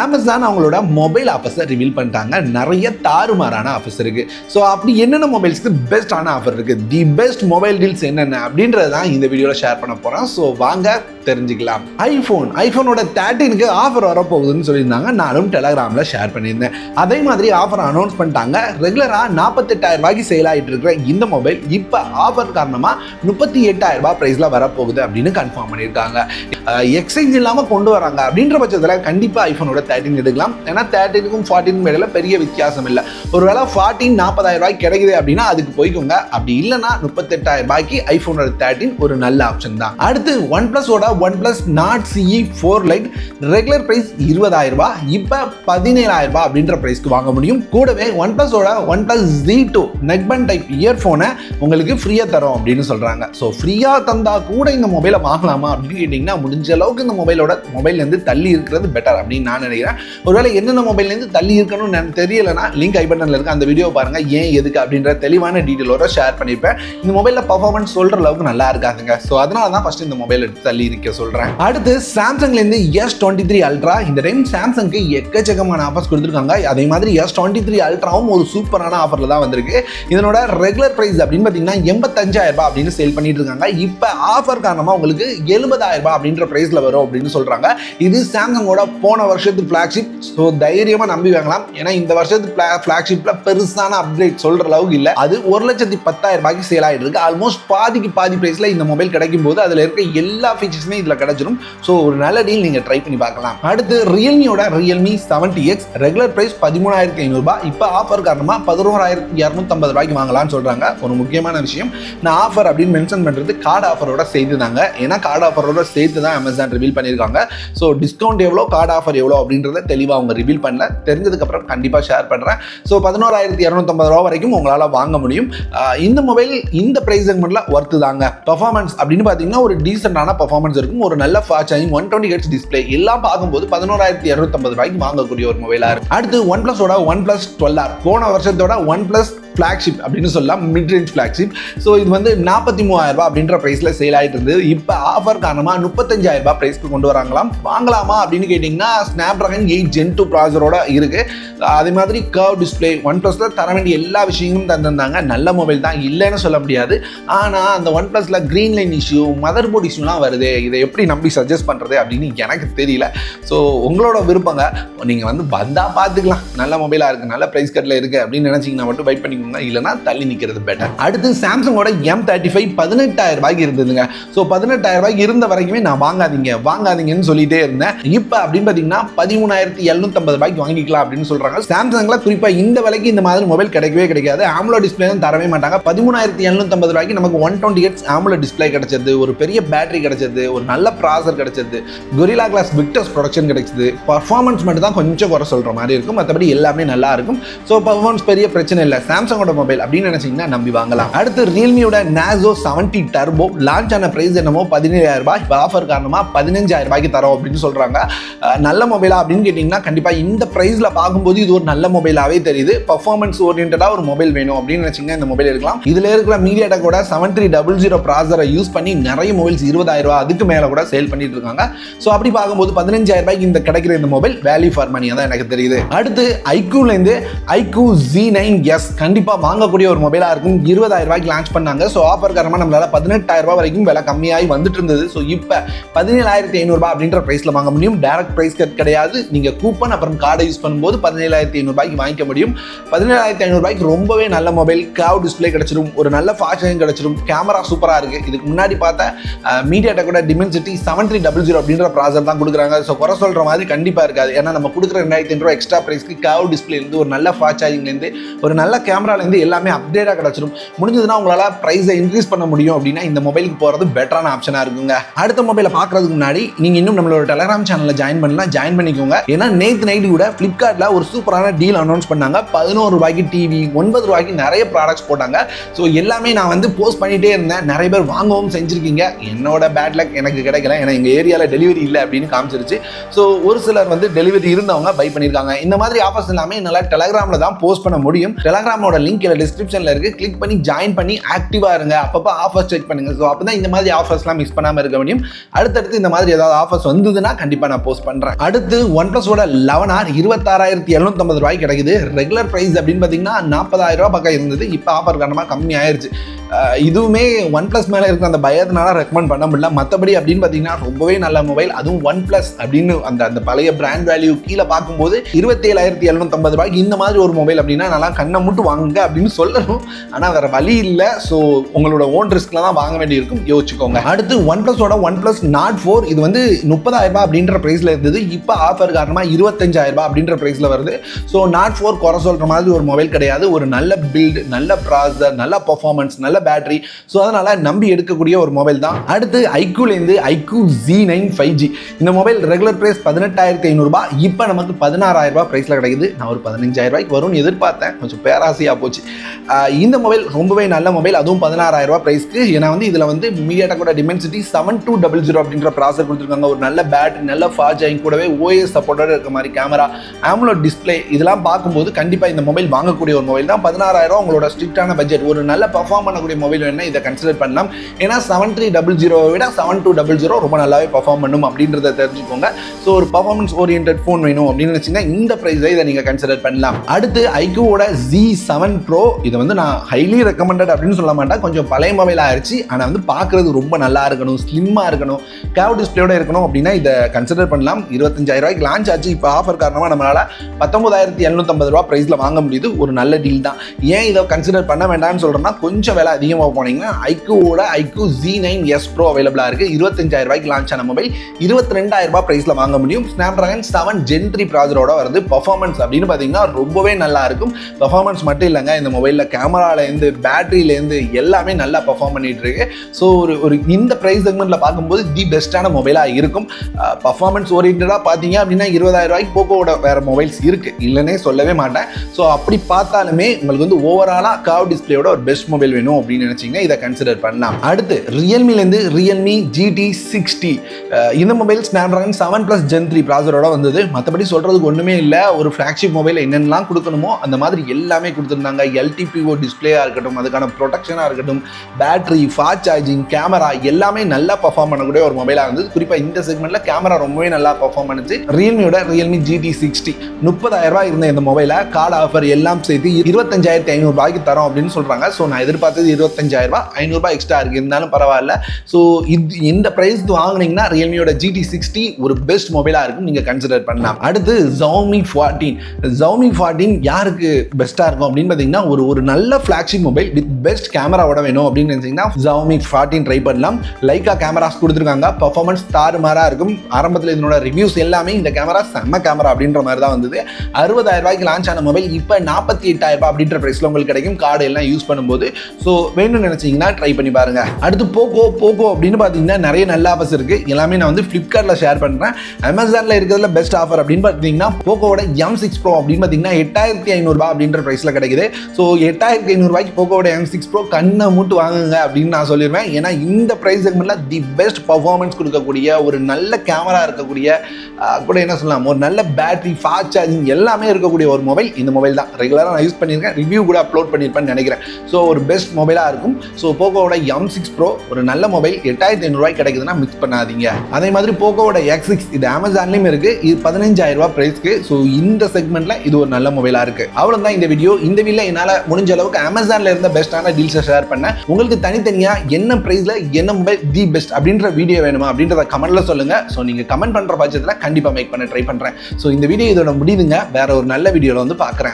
Amazon அவங்களோட mobile ஆஃபர்ஸை reveal பண்ணிட்டாங்க. நிறைய தாறுமாறான ஆஃபர்ஸ் இருக்குது ஸோ அப்படி என்னென்ன மொபைல்ஸ்க்கு பெஸ்ட்டான ஆஃபர் இருக்குது தி பெஸ்ட் மொபைல் டீல்ஸ் என்னென்ன? அப்படின்றது தான் இந்த வீடியோவில் ஷேர் பண்ண போகிறோம் ஸோ வாங்க தெரிஞ்சுக்கலாம். ஐஃபோன் ஐஃபோனோட தேர்ட்டீனுக்கு ஆஃபர் வரப்போகுதுன்னு சொல்லியிருந்தாங்க. நானும் டெலகிராமில் ஷேர் பண்ணியிருந்தேன். அதே மாதிரி ஆஃபர் அனௌன்ஸ் பண்ணிட்டாங்க. ரெகுலராக நாற்பத்தெட்டாயிரம் ரூபாய்க்கு சேல் ஆகிட்டு இருக்கிற இந்த மொபைல் இப்போ ஆஃபர் காரணமாக முப்பத்தி எட்டாயிரம் ரூபாய் ப்ரைஸில் வரப்போகுது அப்படின்னு கன்ஃபார்ம் பண்ணியிருக்காங்க. எக்ஸ்சேஞ்ச் இல்லாமல் கொண்டு வராங்க. அப்படின்ற பட்சத்தில் கண்டிப்பாக ஐஃபோனோட தேர்ட்டின் எடுக்கலாம். ஏன்னா தேர்ட்டினுக்கும் ஃபார்ட்டினுக்கும் இடையில பெரிய வித்தியாசம் இல்லை. ஒருவேளை ஃபார்ட்டின் நாற்பதாயிரம் ரூபாய் கிடைக்குது அப்படின்னா அதுக்கு போய்க்கோங்க. அப்படி இல்லைன்னா முப்பத்தெட்டாயிரம் ரூபாய்க்கு ஐஃபோனோட தேர்ட்டின் ஒரு நல்ல ஆப்ஷன் தான். அடுத்து one பிளஸோட one plus Nord CE four Lite regular price இருபதாயிரம் ரூபாய். இப்போ பதினேழாயிரம் ரூபாய் அப்படின்ற ப்ரைஸ்க்கு வாங்க முடியும். கூடவே one ப்ளஸோட one plus Z two neckband type இயர்ஃபோனை உங்களுக்கு ஃப்ரீயாக தரோம் அப்படின்னு சொல்கிறாங்க ஸோ ஃப்ரீயாக தந்தால் கூட இந்த மொபைலை வாங்கலாமா அப்படின்னு கேட்டிங்கன்னா முடிஞ்ச அளவுக்கு இந்த மொபைலோட மொபைல்லேருந்து தள்ளி இருக்கிறது பெட்டர் அப்படின்னு நான் நினைக்கிறேன். ஒருவேளை என்னென்ன மொபைல்லேருந்து தள்ளி இருக்கணும்னு எனக்கு தெரியலைன்னா லிங்க் ஐ பட்டனில் இருக்க. அந்த வீடியோ பாருங்கள் ஏன் எதுக்கு அப்படின்ற தெளிவான டீட்டெயிலோட ஷேர் பண்ணியிருப்பேன் இந்த மொபைலில் பர்ஃபார்மன்ஸ் சொல்கிற அளவுக்கு நல்லா இருக்காதுங்க. ஸோ அதனால தான் ஃபஸ்ட்டு இந்த மொபைல் எடுத்து தள்ளி இருக்கு சொல்கிறேன் அடுத்து சாம்சங்லேருந்து எஸ் டுவெண்ட்டி த்ரீ அல்ட்ரா இந்த டைம் சாம்சங்க்கு எக்கச்சக்கமான ஆஃபர்ஸ் கொடுத்துருக்காங்க. அதே மாதிரி எஸ் டுவெண்ட்டி த்ரீ அல்ட்ராவும் ஒரு சூப்பரான ஆஃபரில் தான் வந்திருக்கு. இதனோட ரெகுலர் ப்ரைஸ் அப்படின்னு பார்த்தீங்கன்னா எண்பத்தஞ்சாயிரம் ரூபாய் அப்படின்னு சேல் பண்ணிட்டு இருக்காங்க. இப்போ ஆஃபர் காரணமாக உங்களுக்கு எழுபதாயிரம் ரூபாய் அப்படின்ற ப்ரைஸில் வரும் அப்படின்னு சொல்கிறாங்க இது சாம்சங்கோட போன வருஷத்து ஃப்ளாக்ஷிப் ஸோ தைரியமாக நம்பி வாங்கலாம். ஏன்னா இந்த வருஷத்து ஃப்ளாக்ஷிப்பில் பெருசான அப்டேட் சொல்கிற அளவுக்கு இல்லை. அது ஒரு லட்சத்தி பத்தாயிரம் ரூபாய்க்கு சேல் ஆகிட்டு இருக்கு. ஆல்மோஸ்ட் பாதிக்கு பாதி ப்ரைஸில் இந்த மொபைல் கிடைக்கும் போது அதில் இருக்க எல்லா ஃபீச்சர்ஸும் இதில் கிடச்சிடும் ஸோ ஒரு நல்ல டீல் நீங்கள் ட்ரை பண்ணி பார்க்கலாம். அடுத்து ரியல்மியோட Realme seventy X regular price பதிமூணாயிரத்தி ஐநூறுபா இப்போ ஆஃபர் காரணமாக பதினோராயிரத்தி இரநூத்தம்பது ரூபாய்க்கு வாங்கலாம்னு சொல்கிறாங்க ஒரு முக்கியமான விஷயம். நான் ஆஃபர் அப்படின்னு மென்ஷன் பண்ணுறது கார்டு ஆஃபரோட சேர்த்து தாங்க. ஏன்னா கார்டு ஆஃபரோட சேர்த்து தான் அமேசான் ரிவீல் பண்ணியிருக்காங்க. ஸோ டிஸ்கவுண்ட் எவ்வளோ கார்டு ஆஃபர் எவ்வளோ அப்படின்றத தெளிவாக அவங்க ரிவீல் பண்ணல. தெரிஞ்சதுக்கப்புறம் கண்டிப்பாக ஷேர் பண்ணுறேன் ஸோ பதினோராயிரத்தி இரநூத்தம்பது ரூபா வரைக்கும் உங்களால் வாங்க முடியும். இந்த மொபைல் இந்த ப்ரைஸ் செக்மெண்ட்டில் ஒர்த்து தாங்க. பர்ஃபார்மன்ஸ் அப்படின்னு பார்த்தீங்கன்னா ஒரு டீசெண்டான பர்ஃபார்மன்ஸ் இருக்கும். ஒரு நல்ல fast charging one twenty hertz display எல்லாம் பார்க்கும்போது பதினோராயிரத்தி இரநூத்தம்பது ரூபாய்க்கு வாங்கக்கூடிய ஒரு மொபைலாக இருக்கு. அடுத்து ஒன் பிளஸோட ஒன் பிளஸ் டுவெல் ஆர் போன வருஷத்தோட ஒன் பிளஸ் ஃப்ளாக்ஷிப் அப்படின்னு சொல்லலாம் மிட் ரேஞ்ச் ஃப்ளாக்ஷிப் ஸோ இது வந்து நாற்பத்தி மூவாயிரம் ரூபாய் அப்படின்ற ப்ரைஸில் சேல் ஆகிட்டு இருந்தது. இப்போ ஆஃபர் காரணமாக முப்பத்தஞ்சாயிரம் ரூபாய் ப்ரைஸ்க்கு கொண்டு வராங்களாம். வாங்கலாமா அப்படின்னு கேட்டிங்கன்னா Snapdragon eight gen two ப்ராசரோட இருக்குது அதே மாதிரி கர்வ் டிஸ்பிளே ஒன் ப்ளஸில் தர வேண்டிய எல்லா விஷயங்களும் தந்திருந்தாங்க. நல்ல மொபைல் தான் இல்லைன்னு சொல்ல முடியாது. ஆனால் அந்த ஒன் ப்ளஸில் green line issue motherboard இஷ்யூலாம் வருது. இதை எப்படி நம்பி சஜஸ்ட் பண்ணுறது அப்படின்னு எனக்கு தெரியல. ஸோ உங்களோட விருப்பங்க. நீங்கள் வந்து வந்தால் பார்த்துக்கலாம் நல்ல மொபைலாக இருக்குது நல்ல ப்ரைஸ் கட்டில் இருக்குது அப்படின்னு நினச்சிங்கன்னா மட்டும் பைட் பண்ணிக்கோங்க இல்லைனா தள்ளி நிற்கிறது பெட்டர் அடுத்து சாம்சங்கோட எம் தேர்ட்டி ஃபைவ் பதினெட்டாயிரம் ரூபாய்க்கு இருந்ததுங்க. ஸோ பதினெட்டாயிரம் ரூபாய்க்கு இருந்த வரைக்குமே நான் வாங்காதீங்க. வாங்காதீங்கன்னு சொல்லிட்டே இருந்தேன். இப்போ அப்படின்னு பார்த்தீங்கன்னா பதிமூணாயிரத்தி எழுநூத்தம்பது ரூபாய்க்கு வாங்கிக்கலாம் அப்படின்னு சொல்கிறாங்க சாம்சங்கில் குறிப்பாக இந்த விலைக்கு இந்த மாதிரி மொபைல் கிடைக்கவே கிடைக்காது. ஆம்லோ டிஸ்பிளே தான் தரவே மாட்டாங்க. பதிமூணாயிரத்தி எழுநூத்தம்பது ரூபாய்க்கு நமக்கு one twenty hertz AMOLED display கிடைச்சது. ஒரு பெரிய பேட்டரி கிடைச்சது. ஒரு நல்ல ப்ராசர் கிடைச்சது. கொரிலா கிளாஸ் விக்டர்ஸ் ப்ரொடக்ஷன் கிடைச்சது. பர்ஃபார்மன்ஸ் மட்டும் தான் கொஞ்சம் குறை சொல்கிற மாதிரி இருக்கும். மற்றபடி எல்லாமே நல்லா இருக்கும். ஸோ பர்ஃபார்மன்ஸ் பெரிய பிரச்சனை இல்லை. சாம்சங்கோட மொபைல் அப்படின்னு நினைச்சீங்கன்னா நம்பி வாங்கலாம். அடுத்து ரியல்மியோட நாசோ செவன்டி டர்போ லான்ச் ஆன பிரைஸ் என்னமோ பதினேழாயிரம் ரூபாய். இப்போ ஆஃபர் காரணமாக பதினஞ்சாயிரம் ரூபாய்க்கு தரோம் அப்படின்னு சொல்கிறாங்க நல்ல மொபைலா அப்படின்னு கேட்டிங்கன்னா கண்டிப்பாக இந்த ப்ரைஸில் பார்க்கும்போது இது ஒரு நல்ல மொபைலாகவே தெரியுது. பர்ஃபார்மன்ஸ் ஓரியன்டாக ஒரு மொபைல் வேணும் அப்படின்னு நினச்சிங்கன்னா இந்த மொபைல் இருக்கலாம் இதில் இருக்கிற மீடியா டெக்கோட செவன் த்ரீ டபுள் ஜீரோ ப்ராசரை யூஸ் பண்ணி நிறைய மொபைல்ஸ் இருபதாயிரம் ரூபா அதுக்கு மேலே கூட சேல் பண்ணிட்டு இருக்காங்க. ஸோ அப்படி பார்க்கும்போது பதினஞ்சாயிரம் ரூபாய்க்கு இந்த கிடைக்கிற இந்த மொபைல் வேல்யூ ஃபார் மணியாக தான் எனக்கு தெரியுது. அடுத்து ஐக்கூலேருந்து ஐக்கூ ஜி நைன் எஸ் கண்டிப்பாக வாங்கக்கூடிய ஒரு மொபைலாக இருக்கும். இருபதாயிரம் ரூபாய்க்கு லான்ச் பண்ணாங்க. ஸோ ஆஃபர் காரணமாக நம்மளால பதினெட்டாயிரம் ரூபாய் வரைக்கும் விலை கம்மியாகி வந்துட்டு இருந்தது. ஸோ இப்போ பதினேழாயிரத்தி ஐநூறுபா அப்படின்ற ப்ரைஸில் வாங்க முடியும். டேரக்ட் ப்ரைஸ் கட் கிடையாது. நீங்கள் கூப்பன் அப்புறம் கார்டை யூஸ் பண்ணும்போது பதினேழாயிரத்தி ஐநூறுபாய்க்கு வாங்கிக்க முடியும். பதினேழாயிரத்தி ஐநூறுபாய்க்கு ரொம்பவே நல்ல மொபைல் கிளவு டிஸ்பிளே கிடச்சிரும். ஒரு நல்ல ஃபாஸ்டிங் கிடச்சிரும். கேமரா சூப்பராக இருக்குது இதுக்கு முன்னாடி பார்த்தா மீடியா டெக்கோட Dimensity seven three double zero அப்படின்ற ப்ராசர் தான் கொடுக்குறாங்க. ஸோ குறை சொல்கிற மாதிரி கண்டிப்பாக இருக்காது. ஏன்னா நம்ம கொடுக்குற ரெண்டாயிரத்தி ஐநூறுபா எக்ஸ்ட்ரா ப்ரைஸ்க்கு கவ் டிஸ்பிளேலேருந்து ஒரு நல்ல ஃபாஸ்ட் சார்ஜிங்லேருந்து ஒரு நல்ல கேமரா கேமராலேருந்து எல்லாமே அப்டேட்டாக கிடச்சிடும் முடிஞ்சதுன்னா உங்களால் ப்ரைஸை இன்க்ரீஸ் பண்ண முடியும் அப்படின்னா இந்த மொபைலுக்கு போகிறது பெட்டரான ஆப்ஷனாக இருக்குங்க. அடுத்த மொபைலை பார்க்குறதுக்கு முன்னாடி நீங்கள் இன்னும் நம்மளோட டெலகிராம் சேனலில் ஜாயின் பண்ணலாம். ஜாயின் பண்ணிக்கோங்க. ஏன்னா நேற்று நைட்டு கூட ஃப்ளிப்கார்ட்டில் ஒரு சூப்பரான டீல் அனௌன்ஸ் பண்ணாங்க. பதினோரு ரூபாய்க்கு டிவி ஒன்பது ரூபாய்க்கு நிறைய ப்ராடக்ட்ஸ் போட்டாங்க. ஸோ எல்லாமே நான் வந்து போஸ்ட் பண்ணிகிட்டே இருந்தேன். நிறைய பேர் வாங்கவும் செஞ்சுருக்கீங்க. என்னோட பேட் லக் எனக்கு கிடைக்கல. ஏன்னா எங்கள் ஏரியாவில் டெலிவரி இல்லை அப்படின்னு காமிச்சிருச்சு. ஸோ ஒரு சிலர் வந்து டெலிவரி இருந்தவங்க பை பண்ணியிருக்காங்க இந்த மாதிரி ஆஃபர்ஸ் எல்லாமே என்னால் டெலகிராமில் தான் போஸ்ட் பண்ண முடியும். டெலகிராமோட லிங்க் இல்லை டிஸ்கிரிப்ஷனில் இருக்குது கிளிக் பண்ணி ஜாயின் பண்ணி ஆக்டிவாக இருங்க. அப்பப்போ ஆஃபர்ஸ் செக் பண்ணுங்கள். ஸோ அப்போ தான் இந்த மாதிரி ஆஃபர்ஸ்லாம் மிஸ் பண்ணாமல் இருக்க முடியும். அடுத்தடுத்து இந்த மாதிரி ஏதாவது ஆஃபர்ஸ் வந்ததுன்னா கண்டிப்பாக நான் போஸ்ட் பண்ணுறேன் அடுத்து ஒன் ப்ளஸோட லெவன் ஆர் இருபத்தாறாயிரத்தி எழுநூத்தம்பது ரூபாய் கிடைக்குது. ரெகுலர் ப்ரைஸ் அப்படின்னு பார்த்தீங்கன்னா நாற்பதாயிரம் ரூபா பக்கம் இருந்தது. இப்போ ஆஃபர் காரணமாக கம்மி ஆயிருச்சு. இதுவுமே ஒன் ப்ளஸ் மேலே இருக்கிற அந்த பயத்தினால ரெக்கமெண்ட் பண்ண முடியல. மற்றபடி அப்படின்னு பார்த்தீங்கன்னா ரொம்பவே நல்ல மொபைல் அதுவும் ஒன் ப்ளஸ் அப்படின்னு அந்த அந்த பழைய பிராண்ட் வேல்யூ கீழே பார்க்கும்போது இருபத்தேழாயிரத்தி எழுநூத்தம்பது ரூபாய்க்கு இந்த மாதிரி ஒரு மொபைல் அப்படின்னா நல்லா கண்ணை மட்டும் வாங்குங்க அப்படின்னு சொல்லணும். ஆனால் வேற வழி இல்லை. ஸோ உங்களோட ஓன் ரிஸ்க்ல தான் வாங்க வேண்டியிருக்கும். யோசிச்சுக்கோங்க. அடுத்து ஒன் ப்ளஸோட ஒன் ப்ளஸ் நாட் ஃபோர் இது வந்து முப்பதாயிரம் ரூபாய் அப்படின்ற ப்ரைஸில் இருந்தது. இப்போ ஆஃபர் காரணமாக இருபத்தஞ்சாயிரம் ரூபாய் அப்படின்ற ப்ரைஸில் வருது. ஸோ நாட் ஃபோர் குறை சொல்கிற மாதிரி ஒரு மொபைல் கிடையாது. ஒரு நல்ல பில்டு நல்ல ப்ராசர் நல்ல பர்ஃபார்மன்ஸ் நல்ல பேட்டரி ஸோ அதனால் நம்பி எடுக்கக்கூடிய ஒரு மொபைல் தான். அடுத்து ஐக்யூலேருந்து iQOO Z nine five G இந்த மொபைல் ரெகுலர் ப்ரைஸ் பதினெட்டாயிரத்தி ஐநூறுரூபா இப்போ நமக்கு பதினாறாயிரம் ப்ரைஸில் கிடைக்குது. நான் ஒரு பதினஞ்சாயிரரூபாய்க்கு வரும்னு எதிர்பார்த்தேன். கொஞ்சம் பேராசையாக போச்சு. இந்த மொபைல் ரொம்பவே நல்ல மொபைல் அதுவும் பதினாறாயிரரூபா ரூபாய் ப்ரைஸ்க்கு ஏன்னா வந்து இதில் வந்து மீடியாட்டோட Dimensity seven two double zero அப்படின்ற ப்ராசர் கொடுத்துருக்காங்க. ஒரு நல்ல பேட்டரி நல்ல ஃபாஜாயிங் கூடவே ஓஎஸ் சப்போர்ட்டோட இருக்க மாதிரி கேமரா ஆம்லோ டிஸ்ப்ளே இதெல்லாம் பார்க்கும்போது கண்டிப்பாக இந்த மொபைல் வாங்கக்கூடிய ஒரு மொபைல் தான். பதினாறாயிரம் உங்களோட ஸ்ட்ரிக்டான பட்ஜெட் ஒரு நல்ல பர்ஃபார்ம் வாங்கக்கூடிய மொபைல் வேணா இதை கன்சிடர் பண்ணலாம். ஏன்னா செவன் த்ரீ டபுள் ஜீரோவை விட செவன் டூ டபுள் ஜீரோ ரொம்ப நல்லாவே பர்ஃபார்ம் பண்ணும் அப்படின்றத தெரிஞ்சுக்கோங்க. ஸோ ஒரு பர்ஃபார்மன்ஸ் ஓரியன்ட் ஃபோன் வேணும் அப்படின்னு நினச்சிங்கன்னா இந்த ப்ரைஸை இதை நீங்கள் கன்சிடர் பண்ணலாம். அடுத்து ஐக்யூவோட ஜி செவன் ப்ரோ இதை வந்து நான் ஹைலி ரெக்கமெண்டட் அப்படின்னு சொல்ல மாட்டேன். கொஞ்சம் பழைய மொபைல் ஆயிடுச்சு ஆனால் வந்து பார்க்குறது ரொம்ப நல்லா இருக்கணும் ஸ்லிம்மாக இருக்கணும் கேவ் டிஸ்பிளேயோட இருக்கணும் அப்படின்னா இதை கன்சிடர் பண்ணலாம். இருபத்தஞ்சாயிரம் ரூபாய்க்கு லான்ச் ஆச்சு. இப்போ ஆஃபர் காரணமாக நம்மளால் பத்தொன்பதாயிரத்தி எழுநூத்தம்பது ரூபா ப்ரைஸில் வாங்க முடியுது. ஒரு நல்ல டீல் தான். ஏன் இதை கன்சிடர் பண்ண வேண்டாம்னு சொல்கிறேன்னா கொஞ்சம் விலை அதிகமாக போனீங்கன்னா ஐக்யூவோட iQOO Z nine S Pro அவைலபிளாக இருக்குது இருபத்தஞ்சாயிரம் ரூபாய்க்கு லான்ச் ஆன மொபைல் இருபத்தி ரெண்டாயிரம் ரூபாய் ப்ரைஸில் வாங்க முடியும். ஸ்னாப் ட்ராகன் செவன் ஜென்ட்ரி ப்ராஜரோட வந்து வருது. பர்ஃபார்மன்ஸ் அப்படின்னு பார்த்தீங்கன்னா ரொம்பவே நல்லா இருக்கும். பர்ஃபார்மன்ஸ் மட்டும் இல்லைங்க. இந்த மொபைலில் கேமராலேருந்து பேட்டரியிலேருந்து எல்லாமே நல்லா பர்ஃபார்ம் பண்ணிட்டு இருக்கு ஸோ ஒரு ஒரு இந்த ப்ரைஸ் செக்மெண்ட்டில் பார்க்கும்போது தி பெஸ்ட்டான மொபைலாக இருக்கும். பர்ஃபார்மன்ஸ் ஓரியன்டாக பார்த்தீங்க அப்படின்னா இருபதாயிரம் ரூபாய்க்கு போக்கோட வேறு மொபைல்ஸ் இருக்குது இல்லைன்னே சொல்லவே மாட்டேன். ஸோ அப்படி பார்த்தாலுமே உங்களுக்கு வந்து ஓவராலாக காவ் டிஸ்பிளேயோட ஒரு பெஸ்ட் மொபைல் வேணும். அப்படின்னு நினச்சிங்கன்னா இதை கன்சிடர் பண்ணலாம். அடுத்து ரியல்மிலேருந்து ரியல்மி ஜிடி சிக்ஸ்டி இந்த mobile Snapdragon seven plus gen three ப்ராசரோட வந்தது. மற்றபடி சொல்கிறதுக்கு ஒன்றுமே இல்லை. ஒரு ஃப்ளாக்ஷிப் மொபைல் என்னென்னலாம் கொடுக்கணுமோ அந்த மாதிரி எல்லாமே கொடுத்துருந்தாங்க. எல்டிபிஓ டிஸ்பிளேயாக இருக்கட்டும் அதுக்கான ப்ரொடெக்ஷனாக இருக்கட்டும் பேட்டரி ஃபாஸ்ட் சார்ஜிங் கேமரா எல்லாமே நல்லா பர்ஃபார்ம் பண்ணக்கூடிய ஒரு மொபைலாக இருந்தது. குறிப்பாக இந்த செக்மெண்ட்டில் கேமரா ரொம்பவே நல்லா பர்ஃபார்ம் பண்ணுச்சு. ரியல்மியோட ரியல்மி ஜிடி சிக்ஸ்டி முப்பதாயிரம் ரூபாய் இருந்த இந்த மொபைலை கார்டு ஆஃபர் எல்லாம் சேர்த்து இருபத்தஞ்சாயிரத்தி ஐநூறுபாய்க்கு தரோம் அப்படின்னு சொல்கிறாங்க ஸோ நான் எதிர்பார்த்தது இருபத்தஞ்சாயிரம் ரூபாய் ஐநூறுரூபா எக்ஸ்ட்ரா இருக்குது இருந்தாலும் பரவாயில்ல. ஸோ இது இந்த ப்ரைஸ்க்கு வாங்கினீங்கன்னா ரியல்மியோட ஜிடி சிக்ஸ்டி ஒரு பெஸ்ட் மொபைலாக இருக்கும். நீங்கள் கன்சிடர் பண்ணலாம். அடுத்து ஜவுமி ஃபார்ட்டீன் ஜவுமி ஃபார்ட்டீன் யாருக்கு பெஸ்ட்டாக இருக்கும் அப்படின்னு பார்த்தீங்கன்னா ஒரு ஒரு நல்ல ஃப்ளாக்ஷிப் மொபைல் வித் பெஸ்ட் கேமராவோட வேணும் அப்படின்னு நினச்சிங்கன்னா ஜவுமி ஃபார்ட்டீன் ட்ரை பண்ணலாம். லைக்கா கேமராஸ் கொடுத்துருக்காங்க. பர்ஃபார்மன்ஸ் தாறுமாறாக இருக்கும். ஆரம்பத்தில் இதனோட ரிவ்யூஸ் எல்லாமே இந்த கேமரா செம்ம கேமரா அப்படின்ற மாதிரி தான் வந்தது. அறுபதாயிரம் ரூபாய்க்கு லான்ச் ஆன மொபைல் இப்போ நாற்பத்தி எட்டாயிரம் ரூபாய் அப்படின்ற ப்ரைஸில் உங்களுக்கு கிடைக்கும். கார்டு எல்லாம் யூஸ் பண்ணும்போது. ஸோ வேணும்னு நினச்சிங்கன்னா ட்ரை பண்ணி பாருங்க. அடுத்து போக்கோ போக்கோ அப்படின்னு பார்த்தீங்கன்னா நிறைய நல்ல ஆஃபர்ஸ் இருக்குது எல்லாமே நான் வந்து ஃப்ளிப்கார்ட்டில் ஷேர் பண்ணுறேன் அமேசானில் இருக்கிறதுல பெஸ்ட் ஆஃபர் அப்படின்னு பார்த்தீங்கன்னா போக்கோட எம் சிக்ஸ் ப்ரோ அப்படின்னு பார்த்தீங்கன்னா எட்டாயிரத்தி ஐநூறுபா அப்படின்ற ப்ரைஸில் கிடைக்குது. ஸோ எட்டாயிரத்தி ஐநூறுபாய்க்கு போக்கோட எம் சிக்ஸ் ப்ரோ கண்ணை மூட்டு வாங்குங்க அப்படின்னு நான் சொல்லிடுவேன் ஏன்னா இந்த ப்ரைஸ் செக்மெண்ட்டில் தி பெஸ்ட் பர்ஃபார்மன்ஸ் கொடுக்கக்கூடிய ஒரு நல்ல கேமரா இருக்கக்கூடிய கூட என்ன சொல்லலாம் ஒரு நல்ல பேட்டரி ஃபாஸ்ட் சார்ஜிங் எல்லாமே இருக்கக்கூடிய ஒரு மொபைல் இந்த மொபைல் தான். ரெகுலராக நான் யூஸ் பண்ணியிருக்கேன். ரிவ்யூ கூட அப்லோட் பண்ணியிருப்பேன்னு நினைக்கிறேன். ஸோ ஒரு பெஸ்ட் மொபைல் மொபைலாக இருக்கும். ஸோ போக்கோவோட எம் சிக்ஸ் ப்ரோ ஒரு நல்ல மொபைல் எட்டாயிரத்தி ஐநூறுபாய் கிடைக்குதுன்னா மிஸ் பண்ணாதீங்க. அதே மாதிரி போக்கோவோட எக்ஸ் சிக்ஸ் இது அமேசான்லேயும் இருக்குது இது பதினஞ்சாயிரம் ரூபாய் ப்ரைஸ்க்கு ஸோ இந்த செக்மெண்ட்டில் இது ஒரு நல்ல மொபைலாக இருக்குது அவ்வளோதான் இந்த வீடியோ இந்த வீடியோ என்னால் முடிஞ்ச அளவுக்கு அமேசானில் இருந்த பெஸ்ட்டான டீல்ஸை ஷேர் பண்ணேன். உங்களுக்கு தனித்தனியாக என்ன ப்ரைஸில் என்ன மொபைல் தி பெஸ்ட் அப்படின்ற வீடியோ வேணுமா அப்படின்றத கமெண்ட்டில் சொல்லுங்கள் ஸோ நீங்கள் கமெண்ட் பண்ணுற பட்சத்தில் கண்டிப்பாக மேக் பண்ண ட்ரை பண்ணுறேன் ஸோ இந்த வீடியோ இதோட முடியுதுங்க வேற ஒரு நல்ல வீடியோவில் வந்து பார்க்குறேன்.